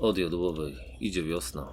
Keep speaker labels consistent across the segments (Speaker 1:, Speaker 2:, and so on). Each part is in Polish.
Speaker 1: Od jodłowej idzie wiosna.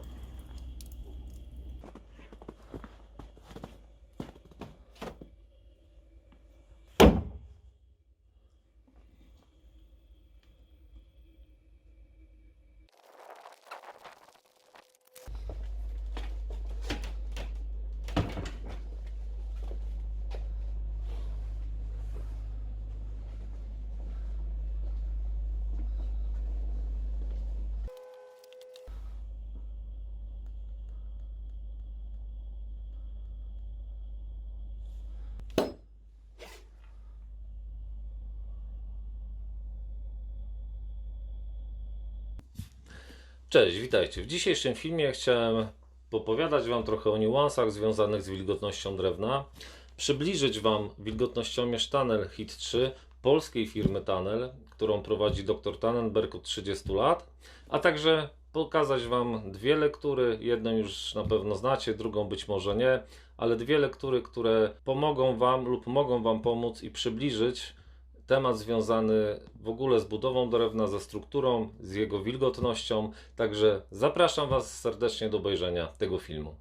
Speaker 1: Cześć, witajcie. W dzisiejszym filmie chciałem popowiadać Wam trochę o niuansach związanych z wilgotnością drewna, przybliżyć Wam wilgotnościomierz Tunnel Hit 3 polskiej firmy Tunnel, którą prowadzi dr Tannenberg od 30 lat, a także pokazać Wam dwie lektury. Jedną już na pewno znacie, drugą być może nie, ale dwie lektury, które pomogą Wam lub mogą Wam pomóc i przybliżyć temat związany w ogóle z budową drewna, ze strukturą, z jego wilgotnością. Także zapraszam Was serdecznie do obejrzenia tego filmu.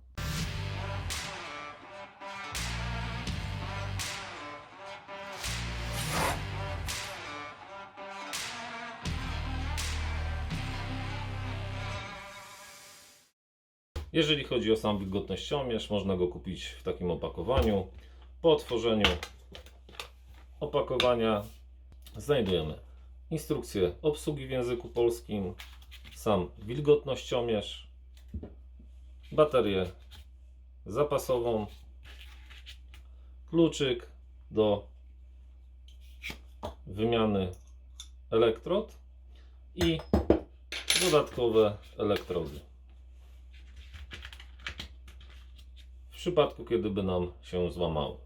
Speaker 1: Jeżeli chodzi o sam wilgotnościomierz, można go kupić w takim opakowaniu. Po otworzeniu opakowania znajdujemy. Instrukcję obsługi w języku polskim, sam wilgotnościomierz, baterię zapasową, kluczyk do wymiany elektrod i dodatkowe elektrody. W przypadku, kiedy by nam się złamało.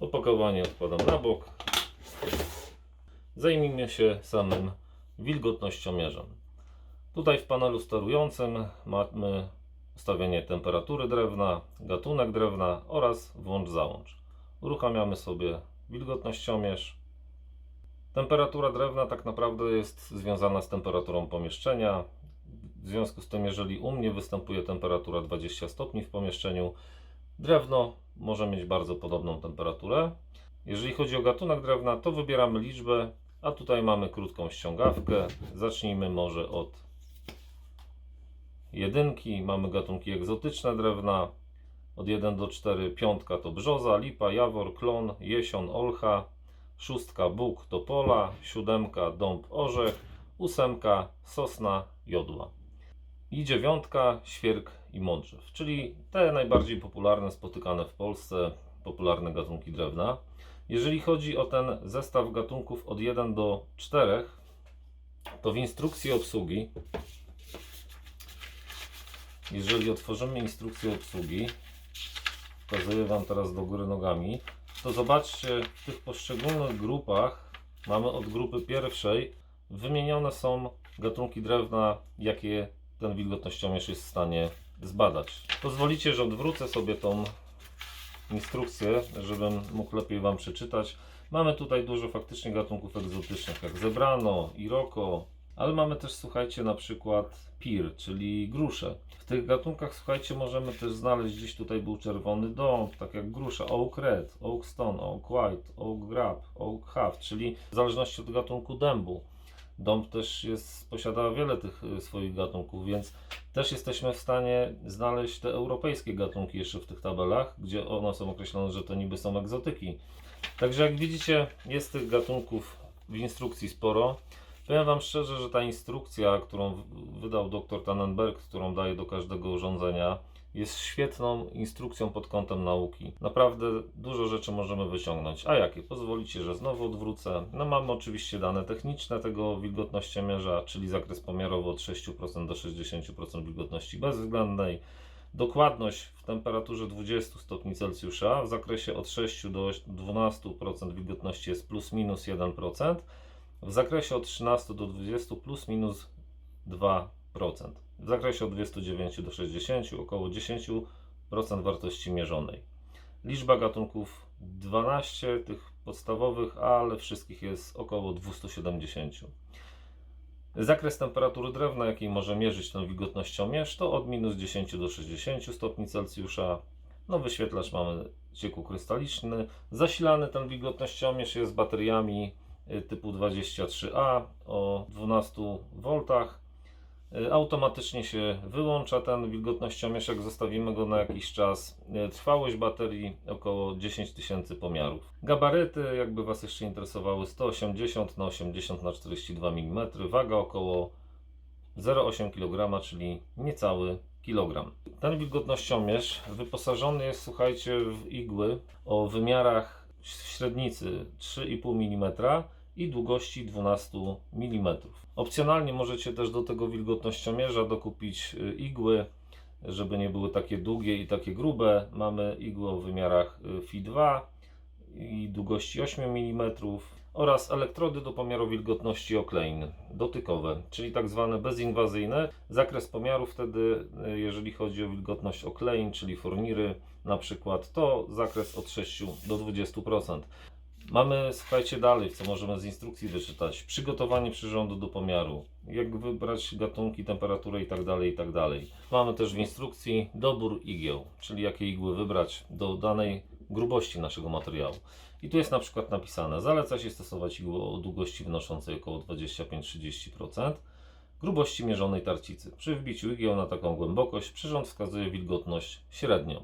Speaker 1: Opakowanie odkładam na bok. Zajmijmy się samym wilgotnościomierzem. Tutaj w panelu sterującym mamy ustawienie temperatury drewna, gatunek drewna oraz włącz-załącz. Uruchamiamy sobie wilgotnościomierz. Temperatura drewna tak naprawdę jest związana z temperaturą pomieszczenia. W związku z tym, jeżeli u mnie występuje temperatura 20 stopni w pomieszczeniu, drewno może mieć bardzo podobną temperaturę. Jeżeli chodzi o gatunek drewna, to wybieramy liczbę, a tutaj mamy krótką ściągawkę. Zacznijmy może od jedynki. Mamy gatunki egzotyczne drewna. Od 1 do 4 piątka to brzoza, lipa, jawor, klon, jesion, olcha. Szóstka bóg, topola. Siódemka dąb, orzech. Ósemka sosna, jodła. I dziewiątka świerk i modrzew, czyli te najbardziej popularne, spotykane w Polsce, popularne gatunki drewna. Jeżeli chodzi o ten zestaw gatunków od 1 do 4, to w instrukcji obsługi, jeżeli otworzymy instrukcję obsługi, pokazuję Wam teraz do góry nogami, to zobaczcie, w tych poszczególnych grupach mamy od grupy pierwszej wymienione są gatunki drewna, jakie ten wilgotnościomierz jest w stanie zbadać. Pozwolicie, że odwrócę sobie tą instrukcję, żebym mógł lepiej Wam przeczytać. Mamy tutaj dużo faktycznie gatunków egzotycznych, jak zebrano, iroko, ale mamy też, słuchajcie, na przykład pir, czyli grusze. W tych gatunkach, słuchajcie, możemy też znaleźć, gdzieś tutaj był czerwony dąb, tak jak grusza, oak red, oak stone, oak white, oak grab, oak half, czyli w zależności od gatunku dębu. Dąb też jest, posiada wiele tych y, swoich gatunków, więc też jesteśmy w stanie znaleźć te europejskie gatunki jeszcze w tych tabelach, gdzie one są określone, że to niby są egzotyki. Także jak widzicie, jest tych gatunków w instrukcji sporo. Powiem Wam szczerze, że ta instrukcja, którą wydał dr Tannenberg, którą daje do każdego urządzenia, jest świetną instrukcją pod kątem nauki. Naprawdę dużo rzeczy możemy wyciągnąć. A jakie? Pozwolicie, że znowu odwrócę. No mamy oczywiście dane techniczne tego wilgotnościomierza, czyli zakres pomiarowy od 6% do 60% wilgotności bezwzględnej. Dokładność w temperaturze 20 stopni Celsjusza w zakresie od 6 do 12% wilgotności jest plus minus 1%. W zakresie od 13 do 20 plus minus 2%. W zakresie od 29 do 60 około 10% wartości mierzonej. Liczba gatunków 12 tych podstawowych, ale wszystkich jest około 270. Zakres temperatury drewna, jakiej może mierzyć ten wilgotnościomierz, to od minus 10 do 60 stopni Celsjusza. No wyświetlacz mamy ciekł krystaliczny. Zasilany ten wilgotnościomierz jest bateriami y, typu 23A o 12 V. Y, Automatycznie się wyłącza ten wilgotnościomierz, jak zostawimy go na jakiś czas. Y, Trwałość baterii około 10 tysięcy pomiarów. Gabaryty, jakby Was jeszcze interesowały, 180 na 80 na 42 mm, waga około 0,8 kg, czyli niecały kilogram. Ten wilgotnościomierz wyposażony jest, słuchajcie, w igły o wymiarach średnicy 3,5 mm i długości 12 mm. Opcjonalnie możecie też do tego wilgotnościomierza dokupić y, igły, żeby nie były takie długie i takie grube. Mamy igły o wymiarach y, Fi 2 i długości 8 mm oraz elektrody do pomiaru wilgotności oklein dotykowe, czyli tak zwane bezinwazyjne. Zakres pomiaru wtedy, y, jeżeli chodzi o wilgotność oklein, czyli forniry na przykład, to zakres od 6 do 20%. Mamy, słuchajcie, dalej, co możemy z instrukcji wyczytać. Przygotowanie przyrządu do pomiaru, jak wybrać gatunki, temperaturę itd., itd. Mamy też w instrukcji dobór igieł, czyli jakie igły wybrać do danej grubości naszego materiału. I tu jest na przykład napisane, zaleca się stosować igłę o długości wynoszącej około 25-30% grubości mierzonej tarcicy. Przy wbiciu igieł na taką głębokość przyrząd wskazuje wilgotność średnią.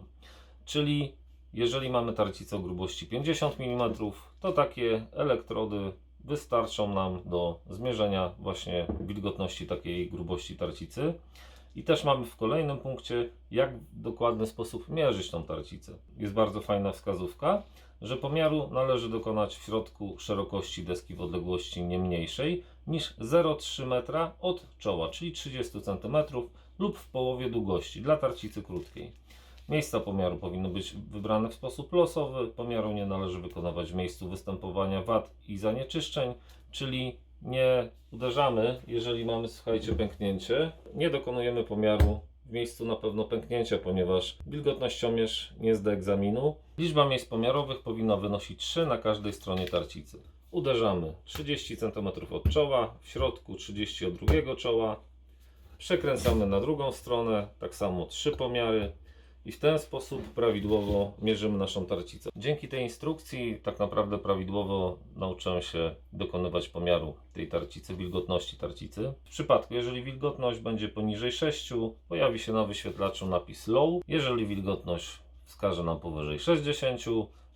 Speaker 1: Czyli jeżeli mamy tarcicę o grubości 50 mm, to takie elektrody wystarczą nam do zmierzenia właśnie wilgotności takiej grubości tarcicy. I też mamy w kolejnym punkcie, jak w dokładny sposób mierzyć tą tarcicę. Jest bardzo fajna wskazówka, że pomiaru należy dokonać w środku szerokości deski w odległości nie mniejszej niż 0,3 metra od czoła, czyli 30 cm lub w połowie długości dla tarcicy krótkiej. Miejsca pomiaru powinny być wybrane w sposób losowy. Pomiaru nie należy wykonywać w miejscu występowania wad i zanieczyszczeń, czyli nie uderzamy, jeżeli mamy, słuchajcie, pęknięcie. Nie dokonujemy pomiaru w miejscu na pewno pęknięcia, ponieważ wilgotnościomierz nie zda egzaminu. Liczba miejsc pomiarowych powinna wynosić 3 na każdej stronie tarcicy. Uderzamy 30 cm od czoła, w środku 30 od drugiego czoła. Przekręcamy na drugą stronę, tak samo 3 pomiary i w ten sposób prawidłowo mierzymy naszą tarcicę. Dzięki tej instrukcji tak naprawdę prawidłowo nauczyłem się dokonywać pomiaru tej tarcicy, wilgotności tarcicy. W przypadku, jeżeli wilgotność będzie poniżej 6, pojawi się na wyświetlaczu napis low. Jeżeli wilgotność wskaże nam powyżej 60,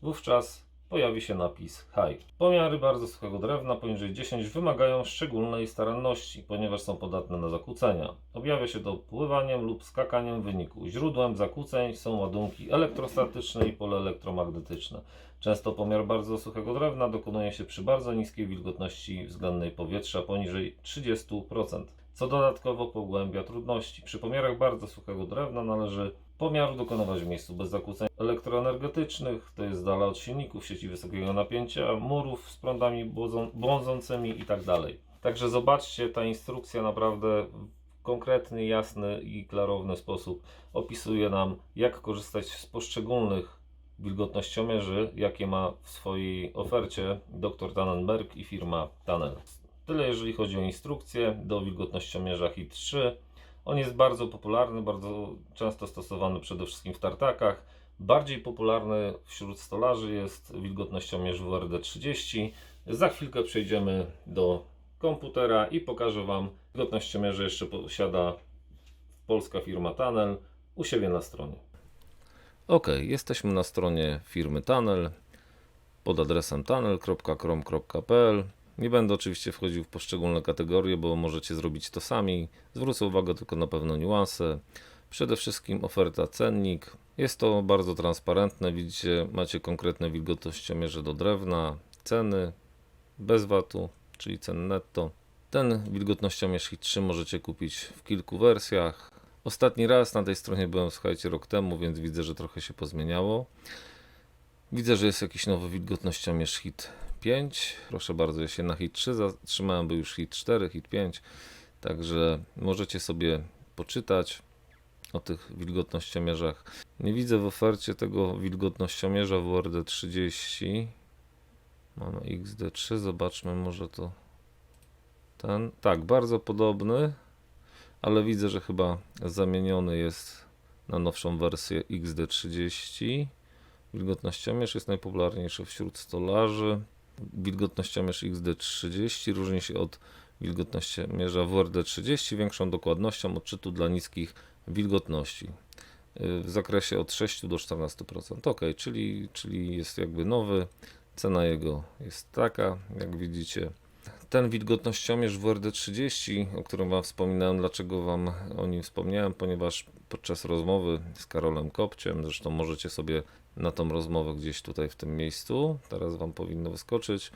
Speaker 1: wówczas pojawi się napis high. Pomiary bardzo suchego drewna poniżej 10 wymagają szczególnej staranności, ponieważ są podatne na zakłócenia. Objawia się to pływaniem lub skakaniem w wyniku. Źródłem zakłóceń są ładunki elektrostatyczne i pole elektromagnetyczne. Często pomiar bardzo suchego drewna dokonuje się przy bardzo niskiej wilgotności względnej powietrza poniżej 30%, co dodatkowo pogłębia trudności. Przy pomiarach bardzo suchego drewna należy pomiaru dokonywać w miejscu bez zakłóceń elektroenergetycznych, to jest z dala od silników, sieci wysokiego napięcia, murów z prądami błądzą- błądzącymi itd. Także zobaczcie, ta instrukcja naprawdę w konkretny, jasny i klarowny sposób opisuje nam, jak korzystać z poszczególnych wilgotnościomierzy, jakie ma w swojej ofercie dr Tannenberg i firma Tannel. Tyle jeżeli chodzi o instrukcję do wilgotnościomierza HIT 3. On jest bardzo popularny, bardzo często stosowany przede wszystkim w tartakach. Bardziej popularny wśród stolarzy jest wilgotnościomierz WRD30. Za chwilkę przejdziemy do komputera i pokażę Wam wilgotnościomierze jeszcze posiada polska firma Tunnel u siebie na stronie. Ok, jesteśmy na stronie firmy Tunnel pod adresem tunnel.chrome.pl. Nie będę oczywiście wchodził w poszczególne kategorie, bo możecie zrobić to sami. Zwrócę uwagę tylko na pewne niuanse. Przede wszystkim oferta cennik. Jest to bardzo transparentne. Widzicie, macie konkretne wilgotnościomierze do drewna, ceny bez VAT-u, czyli cen netto. Ten wilgotnościomierz HIT 3 możecie kupić w kilku wersjach. Ostatni raz na tej stronie byłem, słuchajcie, rok temu, więc widzę, że trochę się pozmieniało. Widzę, że jest jakiś nowy wilgotnościomierz HIT 5. Proszę bardzo, ja się na HIT 3 zatrzymałem, był już HIT 4, HIT 5. Także możecie sobie poczytać o tych wilgotnościomierzach. Nie widzę w ofercie tego wilgotnościomierza WRD 30. Mamy XD3, zobaczmy, może to ten. Tak, bardzo podobny, ale widzę, że chyba zamieniony jest na nowszą wersję XD30. Wilgotnościomierz jest najpopularniejszy wśród stolarzy. Wilgotnościomierz XD30 różni się od wilgotnościomierza WRD30 większą dokładnością odczytu dla niskich wilgotności y, w zakresie od 6 do 14%. Ok, czyli, czyli jest jakby nowy. Cena jego jest taka, jak widzicie. Ten wilgotnościomierz WRD30, o którym Wam wspominałem, dlaczego Wam o nim wspomniałem, ponieważ podczas rozmowy z Karolem Kopciem, zresztą możecie sobie na tą rozmowę gdzieś tutaj w tym miejscu, teraz Wam powinno wyskoczyć,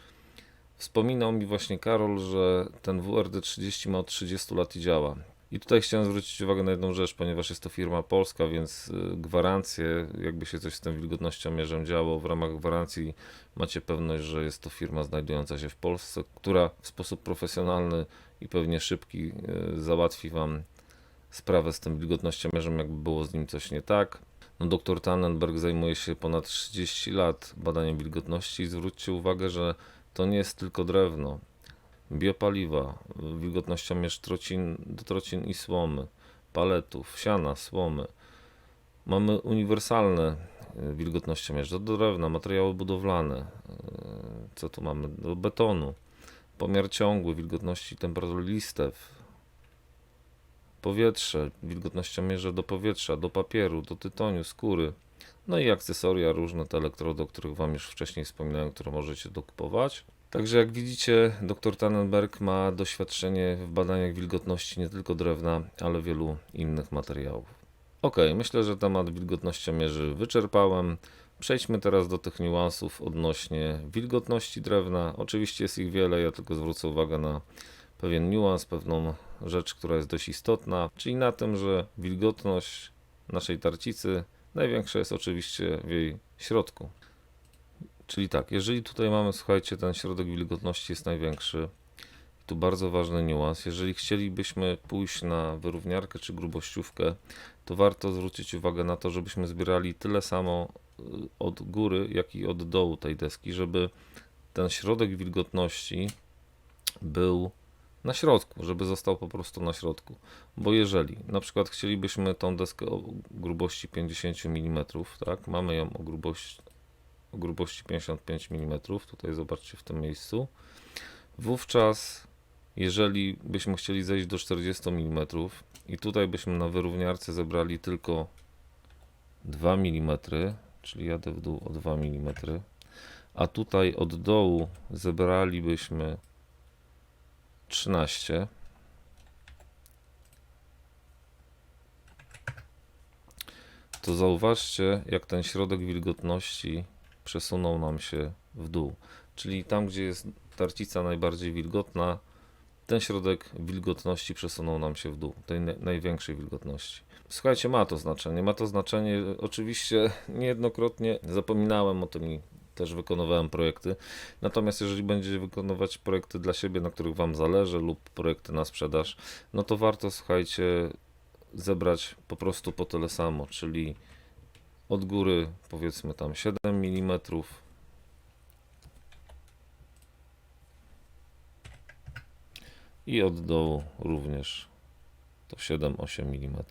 Speaker 1: wspominał mi właśnie Karol, że ten WRD30 ma od 30 lat i działa. I tutaj chciałem zwrócić uwagę na jedną rzecz, ponieważ jest to firma polska, więc y, gwarancje, jakby się coś z tym wilgotnościomierzem działo, w ramach gwarancji macie pewność, że jest to firma znajdująca się w Polsce, która w sposób profesjonalny i pewnie szybki y, załatwi Wam sprawę z tym wilgotnościomierzem, jakby było z nim coś nie tak. No, dr Tannenberg zajmuje się ponad 30 lat badaniem wilgotności i zwróćcie uwagę, że to nie jest tylko drewno. Biopaliwa, wilgotnościomierz trocin, do trocin i słomy, paletów, siana, słomy. Mamy uniwersalne y, wilgotnościomierze do drewna, materiały budowlane. y, Co tu mamy? Do betonu. Pomiar ciągły, wilgotności temperatury listew, powietrze, wilgotnościomierze do powietrza, do papieru, do tytoniu, skóry. No i akcesoria różne, te elektrody, o których Wam już wcześniej wspominałem, które możecie dokupować. Także jak widzicie, dr Tannenberg ma doświadczenie w badaniach wilgotności nie tylko drewna, ale wielu innych materiałów. Ok, myślę, że temat wilgotnościomierzy wyczerpałem. Przejdźmy teraz do tych niuansów odnośnie wilgotności drewna. Oczywiście jest ich wiele, ja tylko zwrócę uwagę na pewien niuans, pewną rzecz, która jest dość istotna, czyli na tym, że wilgotność naszej tarcicy największa jest oczywiście w jej środku. Czyli tak, jeżeli tutaj mamy, słuchajcie, ten środek wilgotności jest największy, tu bardzo ważny niuans, jeżeli chcielibyśmy pójść na wyrówniarkę czy grubościówkę, to warto zwrócić uwagę na to, żebyśmy zbierali tyle samo y, od góry, jak i od dołu tej deski, żeby ten środek wilgotności był na środku, żeby został po prostu na środku. Bo jeżeli na przykład chcielibyśmy tą deskę o grubości 50 mm, tak, mamy ją o grubości, o grubości 55 mm, tutaj zobaczcie w tym miejscu, wówczas jeżeli byśmy chcieli zejść do 40 mm i tutaj byśmy na wyrówniarce zebrali tylko 2 mm, czyli jadę w dół o 2 mm, a tutaj od dołu zebralibyśmy 13. To zauważcie, jak ten środek wilgotności przesunął nam się w dół. Czyli tam, gdzie jest tarcica najbardziej wilgotna, ten środek wilgotności przesunął nam się w dół, tej na- największej wilgotności. Słuchajcie, ma to znaczenie. Ma to znaczenie, oczywiście niejednokrotnie zapominałem o tym i też wykonywałem projekty. Natomiast jeżeli będziecie wykonywać projekty dla siebie, na których Wam zależy, lub projekty na sprzedaż, no to warto, słuchajcie, zebrać po prostu po tyle samo, czyli od góry powiedzmy tam 7 mm. I od dołu również to 7-8 mm.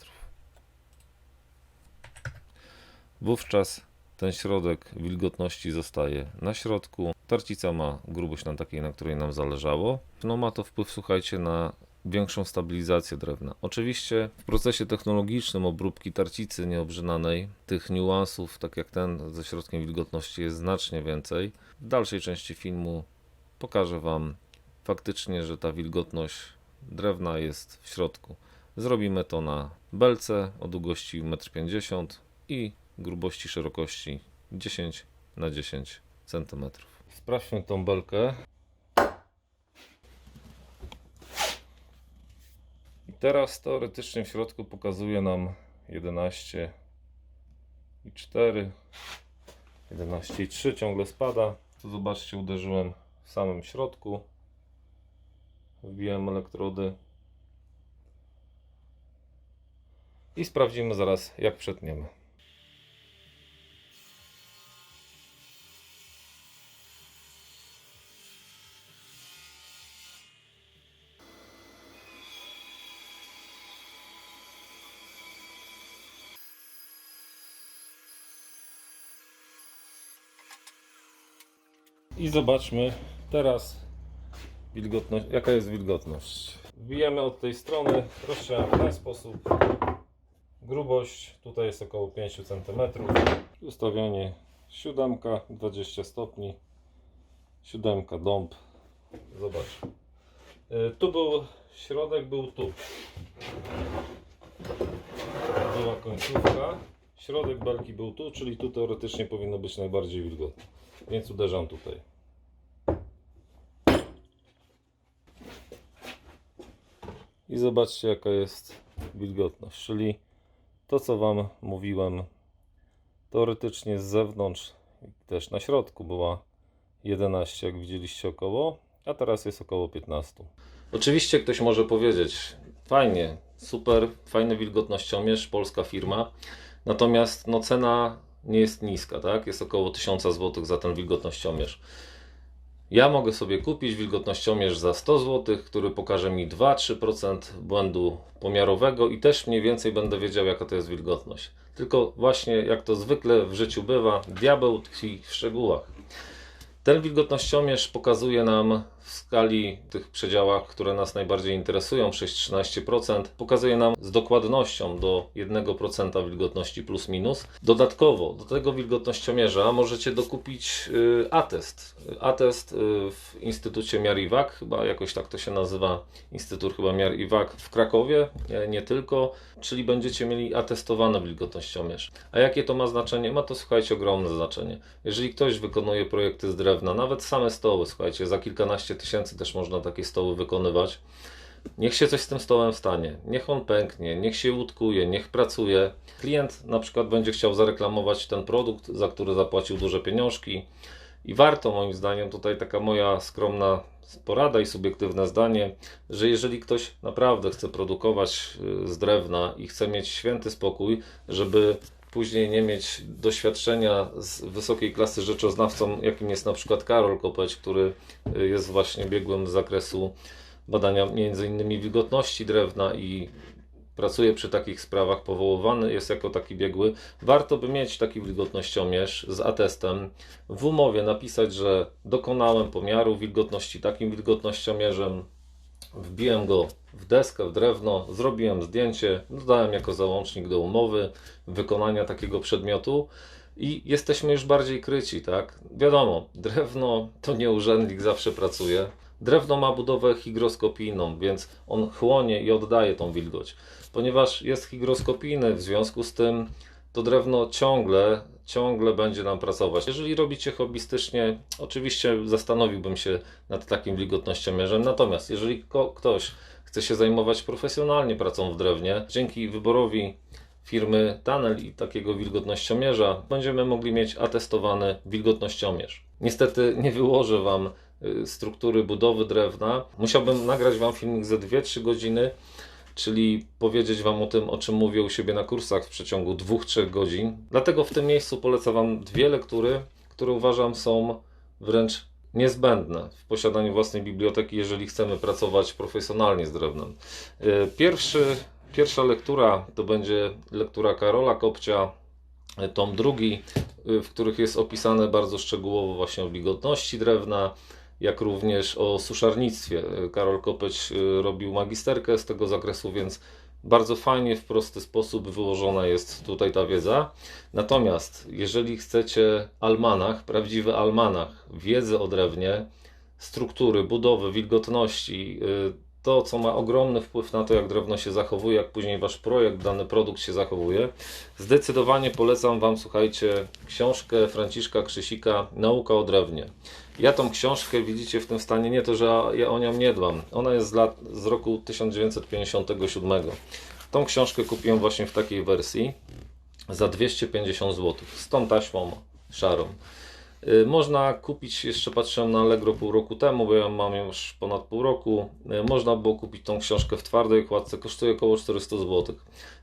Speaker 1: Wówczas ten środek wilgotności zostaje na środku. Tarcica ma grubość na takiej, na której nam zależało. No ma to wpływ, słuchajcie, na większą stabilizację drewna. Oczywiście w procesie technologicznym obróbki tarcicy nieobrzynanej tych niuansów, tak jak ten ze środkiem wilgotności jest znacznie więcej. W dalszej części filmu pokażę Wam faktycznie, że ta wilgotność drewna jest w środku. Zrobimy to na belce o długości 1,50 m i grubości szerokości 10 na 10 cm. Sprawdźmy tą belkę. I teraz teoretycznie w środku pokazuje nam 11 i 4, 11 i 3 ciągle spada. Tu zobaczcie, uderzyłem w samym środku. Wbijam elektrody. I sprawdzimy zaraz, jak przetniemy. I zobaczmy teraz wilgotność, jaka jest wilgotność. Wbijemy od tej strony, rozszerzamy w ten sposób. Grubość tutaj jest około 5 cm. Ustawianie siódemka, 20 stopni. Siódemka, dąb. Zobacz. Y, Tu był środek, był tu. Była końcówka. Środek belki był tu, czyli tu teoretycznie powinno być najbardziej wilgotne. Więc uderzam tutaj. I zobaczcie jaka jest wilgotność, czyli to co Wam mówiłem teoretycznie z zewnątrz też na środku była 11 jak widzieliście około, a teraz jest około 15. Oczywiście ktoś może powiedzieć fajnie, super, fajny wilgotnościomierz, polska firma, natomiast no cena nie jest niska, tak? Jest około 1000 zł za ten wilgotnościomierz. Ja mogę sobie kupić wilgotnościomierz za 100 zł, który pokaże mi 2-3% błędu pomiarowego i też mniej więcej będę wiedział, jaka to jest wilgotność. Tylko właśnie jak to zwykle w życiu bywa, diabeł tkwi w szczegółach. Ten wilgotnościomierz pokazuje nam w skali tych przedziałach, które nas najbardziej interesują, 6-13%, pokazuje nam z dokładnością do 1% wilgotności plus minus. Dodatkowo do tego wilgotnościomierza możecie dokupić y, atest. Atest y, w Instytucie Miar i Wag, chyba jakoś tak to się nazywa, Instytut chyba Miar i Wag w Krakowie, nie, tylko, czyli będziecie mieli atestowany wilgotnościomierz. A jakie to ma znaczenie? Ma to, słuchajcie, ogromne znaczenie. Jeżeli ktoś wykonuje projekty z drewna, nawet same stoły, słuchajcie, za kilkanaście tysięcy też można takie stoły wykonywać. Niech się coś z tym stołem stanie. Niech on pęknie, niech się łódkuje, niech pracuje. Klient na przykład będzie chciał zareklamować ten produkt, za który zapłacił duże pieniążki. I warto moim zdaniem, tutaj taka moja skromna porada i subiektywne zdanie, że jeżeli ktoś naprawdę chce produkować y, z drewna i chce mieć święty spokój, żeby później nie mieć doświadczenia z wysokiej klasy rzeczoznawcą, jakim jest na przykład Karol Kopeć, który y, jest właśnie biegłym z zakresu badania innymi wilgotności drewna i pracuje przy takich sprawach, powoływany jest jako taki biegły. Warto by mieć taki wilgotnościomierz z atestem. W umowie napisać, że dokonałem pomiaru wilgotności takim wilgotnościomierzem, wbiłem go w deskę, w drewno, zrobiłem zdjęcie, dodałem jako załącznik do umowy wykonania takiego przedmiotu i jesteśmy już bardziej kryci, tak? Wiadomo, drewno to nie urzędnik zawsze pracuje. Drewno ma budowę hygroskopijną, więc on chłonie i oddaje tą wilgoć. Ponieważ jest hygroskopijny, w związku z tym to drewno ciągle, ciągle będzie nam pracować. Jeżeli robicie hobbystycznie, oczywiście zastanowiłbym się nad takim wilgotnościomierzem. Natomiast jeżeli ktoś chce się zajmować profesjonalnie pracą w drewnie, dzięki wyborowi firmy Tunnel i takiego wilgotnościomierza będziemy mogli mieć atestowany wilgotnościomierz. Niestety nie wyłożę Wam y, struktury budowy drewna. Musiałbym nagrać Wam filmik ze 2-3 godziny, czyli powiedzieć Wam o tym, o czym mówię u siebie na kursach w przeciągu 2-3 godzin. Dlatego w tym miejscu polecam Wam dwie lektury, które uważam są wręcz niezbędne w posiadaniu własnej biblioteki, jeżeli chcemy pracować profesjonalnie z drewnem. Y, Pierwszy, pierwsza lektura to będzie lektura Karola Kopcia, y, tom drugi, y, w których jest opisane bardzo szczegółowo właśnie o wilgotności drewna, jak również o suszarnictwie. Karol Kopeć y, robił magisterkę z tego zakresu, więc bardzo fajnie, w prosty sposób wyłożona jest tutaj ta wiedza. Natomiast jeżeli chcecie almanach, prawdziwy almanach, wiedzy o drewnie, struktury, budowy, wilgotności, y, to co ma ogromny wpływ na to, jak drewno się zachowuje, jak później wasz projekt, dany produkt się zachowuje, zdecydowanie polecam wam, słuchajcie, książkę Franciszka Krzysika Nauka o drewnie. Ja tą książkę widzicie w tym stanie nie to, że ja o nią nie dbam. Ona jest z, lat, z roku 1957. Tą książkę kupiłem właśnie w takiej wersji za 250 zł z tą taśmą szarą. Y, Można kupić, jeszcze patrzyłem na Allegro pół roku temu, bo ja mam już ponad pół roku. Y, Można było kupić tą książkę w twardej okładce, kosztuje około 400 zł.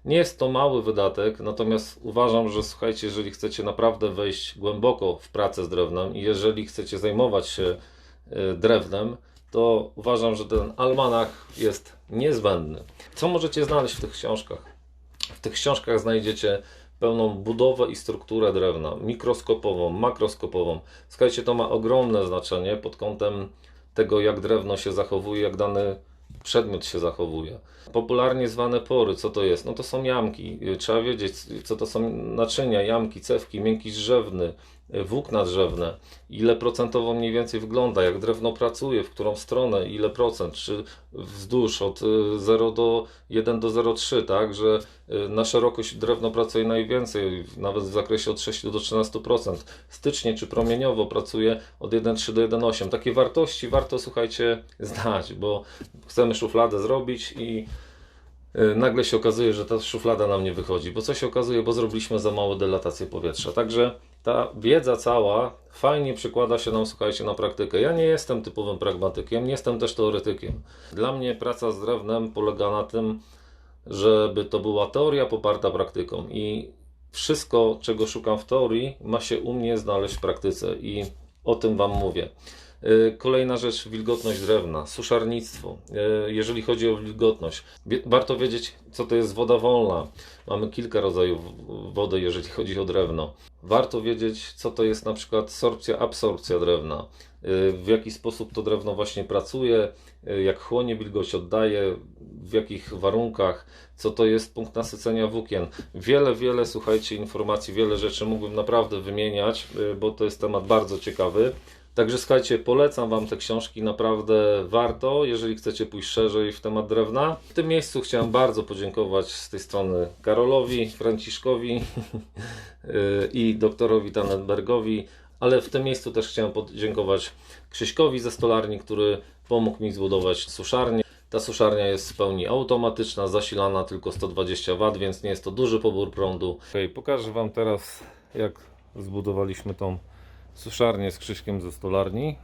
Speaker 1: Nie jest to mały wydatek, natomiast uważam, że słuchajcie, jeżeli chcecie naprawdę wejść głęboko w pracę z drewnem i jeżeli chcecie zajmować się y, drewnem, to uważam, że ten almanach jest niezbędny. Co możecie znaleźć w tych książkach? W tych książkach znajdziecie pełną budowę i strukturę drewna, mikroskopową, makroskopową. Słuchajcie, to ma ogromne znaczenie pod kątem tego, jak drewno się zachowuje, jak dany przedmiot się zachowuje. Popularnie zwane pory, co to jest? No to są jamki. Trzeba wiedzieć, co to są naczynia, jamki, cewki, miękki drzewny, włókna drzewne, ile procentowo mniej więcej wygląda, jak drewno pracuje, w którą stronę, ile procent, czy wzdłuż od y, 0 do 1 do 0,3, tak, że y, na szerokość drewno pracuje najwięcej, nawet w zakresie od 6 do 13%. Stycznie czy promieniowo pracuje od 1,3 do 1,8. Takie wartości warto, słuchajcie, znać, bo chcemy szufladę zrobić i y, nagle się okazuje, że ta szuflada nam nie wychodzi. Bo co się okazuje? Bo zrobiliśmy za małą delatację powietrza. Także ta wiedza cała fajnie przekłada się nam, słuchajcie, na praktykę. Ja nie jestem typowym pragmatykiem, nie jestem też teoretykiem. Dla mnie praca z drewnem polega na tym, żeby to była teoria poparta praktyką i wszystko, czego szukam w teorii, ma się u mnie znaleźć w praktyce i o tym Wam mówię. Y, Kolejna rzecz, wilgotność drewna, suszarnictwo. Y, Jeżeli chodzi o wilgotność, warto wiedzieć, co to jest woda wolna. Mamy kilka rodzajów wody, jeżeli chodzi o drewno. Warto wiedzieć, co to jest na przykład sorpcja, absorpcja drewna, y, w jaki sposób to drewno właśnie pracuje, jak chłonie wilgoć, oddaje, w jakich warunkach, co to jest punkt nasycenia włókien. Wiele, wiele, słuchajcie, informacji, wiele rzeczy mógłbym naprawdę wymieniać, bo to jest temat bardzo ciekawy. Także słuchajcie, polecam Wam te książki, naprawdę warto, jeżeli chcecie pójść szerzej w temat drewna. W tym miejscu chciałem bardzo podziękować z tej strony Karolowi, Franciszkowi y, i doktorowi Tannenbergowi, ale w tym miejscu też chciałem podziękować Krzyśkowi ze stolarni, który pomógł mi zbudować suszarnię. Ta suszarnia jest w pełni automatyczna, zasilana tylko 120 W, więc nie jest to duży pobór prądu. Okay, pokażę Wam teraz, jak zbudowaliśmy tą suszarnię z Krzyśkiem ze stolarni.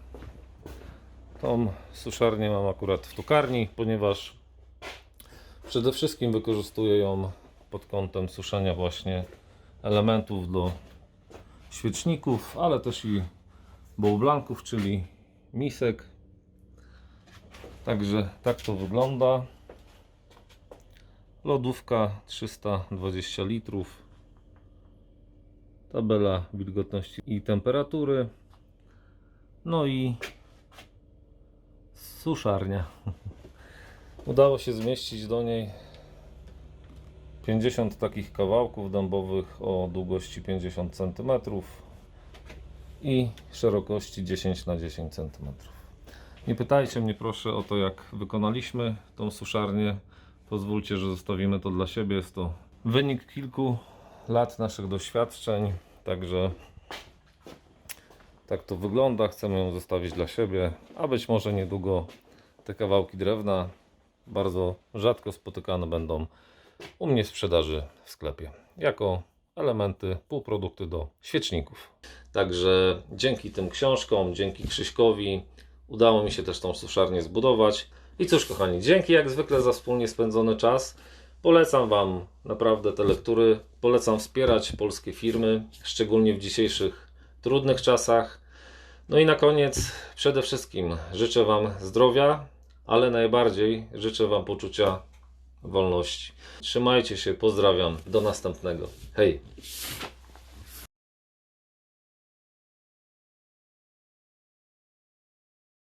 Speaker 1: Tą suszarnię mam akurat w tokarni, ponieważ przede wszystkim wykorzystuję ją pod kątem suszenia właśnie elementów do świeczników, ale też i bałblanków, czyli misek. Także tak to wygląda. Lodówka 320 litrów. Tabela wilgotności i temperatury. No i suszarnia. Udało się zmieścić do niej 50 takich kawałków dębowych o długości 50 cm i szerokości 10 na 10 cm. Nie pytajcie mnie proszę o to, jak wykonaliśmy tą suszarnię. Pozwólcie, że zostawimy to dla siebie. Jest to wynik kilku lat naszych doświadczeń, także tak to wygląda. Chcemy ją zostawić dla siebie, a być może niedługo te kawałki drewna bardzo rzadko spotykane będą u mnie w sprzedaży w sklepie jako elementy, półprodukty do świeczników. Także dzięki tym książkom, dzięki Krzyśkowi udało mi się też tą suszarnię zbudować. I cóż, kochani, dzięki jak zwykle za wspólnie spędzony czas. Polecam Wam naprawdę te lektury. Polecam wspierać polskie firmy, szczególnie w dzisiejszych trudnych czasach. No i na koniec, przede wszystkim życzę Wam zdrowia, ale najbardziej życzę Wam poczucia wolności. Trzymajcie się, pozdrawiam, do następnego. Hej!